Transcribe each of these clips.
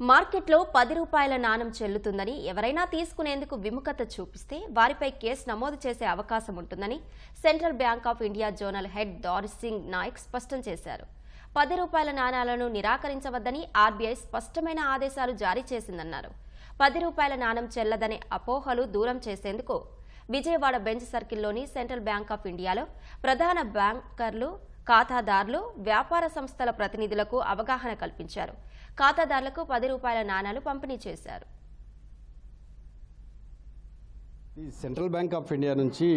మార్కెట్లో పది రూపాయల నాణం చెల్లుతుందని ఎవరైనా తీసుకునేందుకు విముఖత చూపిస్తే వారిపై కేసు నమోదు చేసే అవకాశం ఉంటుందని central bank of India zonal head దారిస్ Singh Nayak స్పష్టం చేశారు. పది రూపాయల నాణాలను నిరాకరించవద్దని ఆర్బీఐ స్పష్టమైన ఆదేశాలు జారీ చేసిందన్నారు. పది రూపాయల నాణం చెల్లదనే అపోహలు దూరం చేసేందుకు విజయవాడ బెంచ్ సర్కిల్లోని సెంట్రల్ బ్యాంక్ ఆఫ్ ఇండియాలో ప్రధాన బ్యాంకర్లు ఖాతాదారులు వ్యాపార సంస్థల ప్రతినిధులకు అవగాహన కల్పించారు. ఖాతాదారులకు పది రూపాయల నాణాలు పంపిణీ చేశారు. ఈ సెంట్రల్ బ్యాంక్ ఆఫ్ ఇండియా నుంచి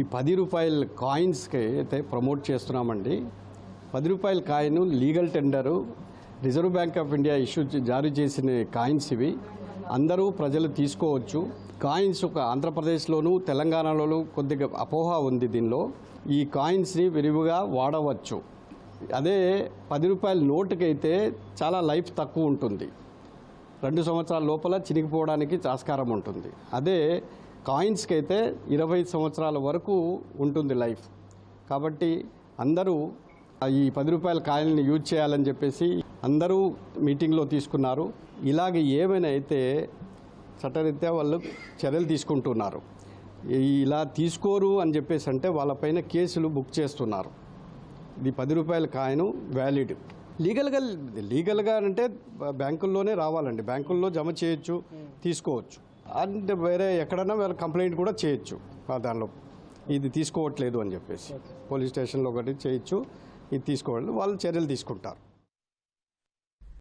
ఈ పది రూపాయల కాయిన్స్కి అయితే ప్రమోట్ చేస్తున్నామండి పది రూపాయల coin legal tender reserve bank of India issue జారీ చేసిన కాయిన్స్ ఇవి. అందరూ ప్రజలు తీసుకోవచ్చు. కాయిన్స్ ఒక ఆంధ్రప్రదేశ్లోను తెలంగాణలోను కొద్దిగా అపోహ ఉంది దీనిలో. ఈ కాయిన్స్ని విరివిగా వాడవచ్చు. అదే పది రూపాయల నోటుకైతే చాలా లైఫ్ తక్కువ ఉంటుంది. రెండు సంవత్సరాల లోపల చినిగిపోవడానికి ఆస్కారం ఉంటుంది. అదే కాయిన్స్కి అయితే ఇరవై సంవత్సరాల వరకు ఉంటుంది లైఫ్. కాబట్టి అందరూ ఈ పది రూపాయల కాయిన్ని యూజ్ చేయాలని చెప్పేసి అందరూ మీటింగ్లో తీసుకున్నారు. ఇలాగ ఏమైనా అయితే చట్టరీత్యా వాళ్ళు చర్యలు తీసుకుంటున్నారు. ఇలా తీసుకోరు అని చెప్పేసి అంటే వాళ్ళపైన కేసులు బుక్ చేస్తున్నారు. ఇది పది రూపాయల కాయను వ్యాలిడ్. లీగల్గా లీగల్గా అంటే బ్యాంకుల్లోనే రావాలండి. బ్యాంకుల్లో జమ చేయొచ్చు తీసుకోవచ్చు. అండ్ వేరే ఎక్కడన్నా వేరే కంప్లైంట్ కూడా చేయొచ్చు. దానిలో ఇది తీసుకోవట్లేదు అని చెప్పేసి. పోలీస్ స్టేషన్లో ఒకటి చేయొచ్చు. ఇది తీసుకోవాలి. వాళ్ళు చర్యలు తీసుకుంటారు.